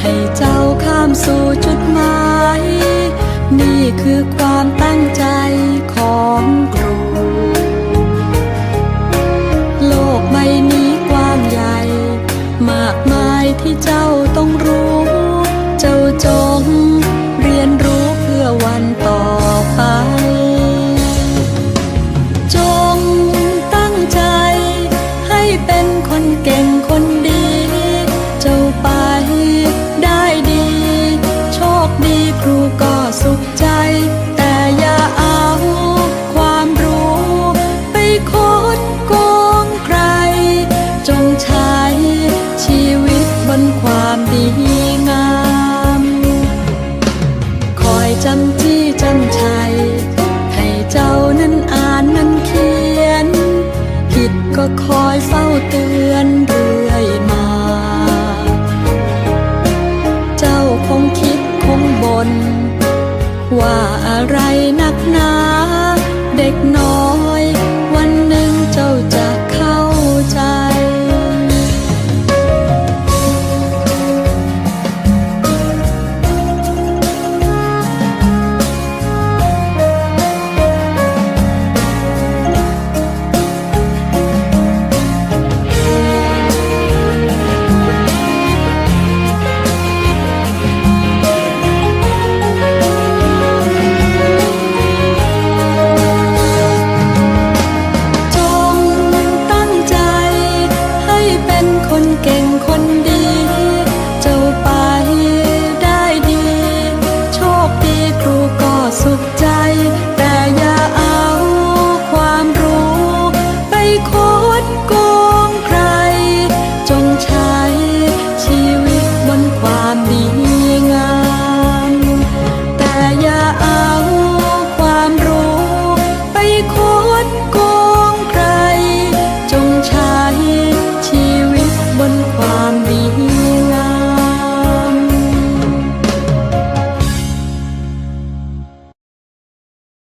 ให้เจ้าข้ามสู่จุดหมาย นี่คือความตั้งใจของครู โลกใบนี้กว้างใหญ่ มากมายที่เจ้า ครูก็สุขใจ แต่อย่าเอาความรู้ ไปคดโกงใคร จงใช้ชีวิตบนความดีงาม คอยจำจี้จำชัย ให้เจ้านั้นอ่านนั้นเขียน ผิดก็คอยเฝ้าเตือน น ว่าอะไรนักหนา เด็กน้อย mất cô